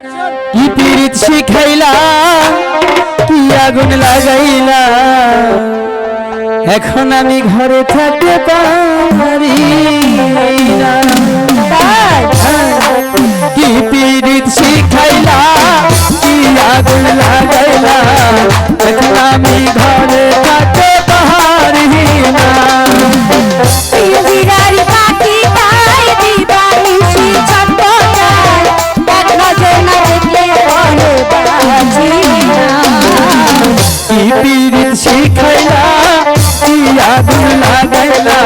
কি পিরিত শিখাইলা, কি আগুন লাগাইলা? এখন আমি ঘরে থাকতে পারি কি পিরিত শিখাইলা, কি আগুন লাগাইলা? এখন আমি ঘরে শিখাইলা আগুন লাগাইলা।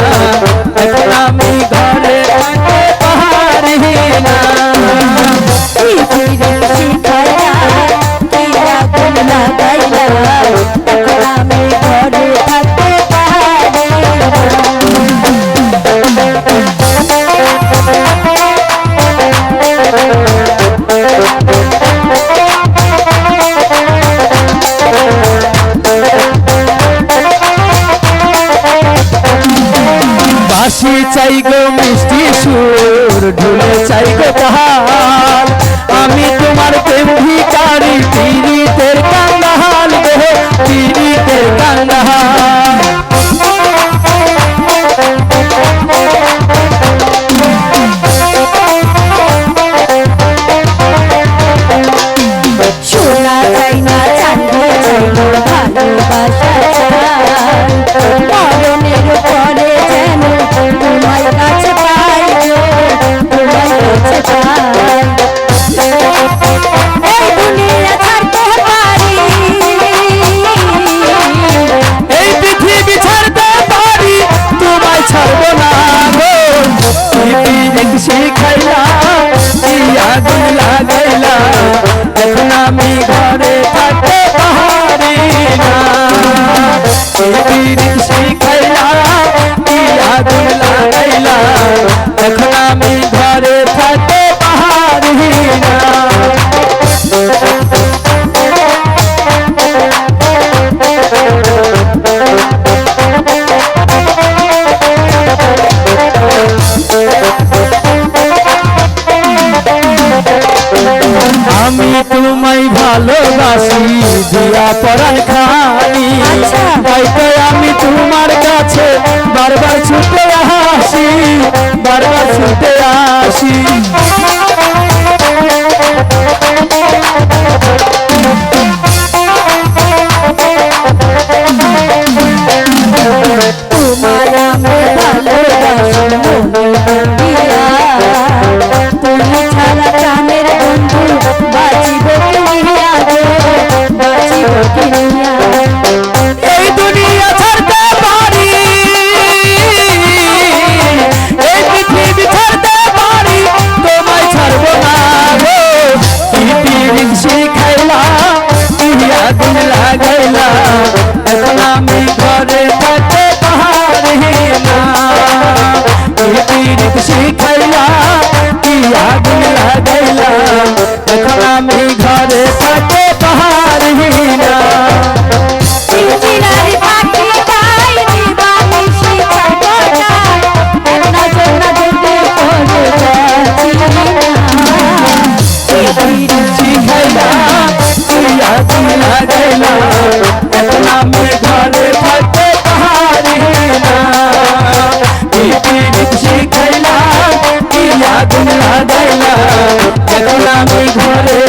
চাই গো মিষ্টি সুর ঢুলে চাই গো পাহাড়। আমি তোমার প্রেম ভিকারি এক শিখাইলা দিয়া দুলা দিলা আমি ঘরে ভালোবাসি দিয়া পরাণ খানি তাইতে আমি তোমার কাছে বারবার ছুটে আসি বারবার ছুটে আসি। তুমি ছাড়া শিখাইয়া পিয়া গেলাম এখন আমি ঘরে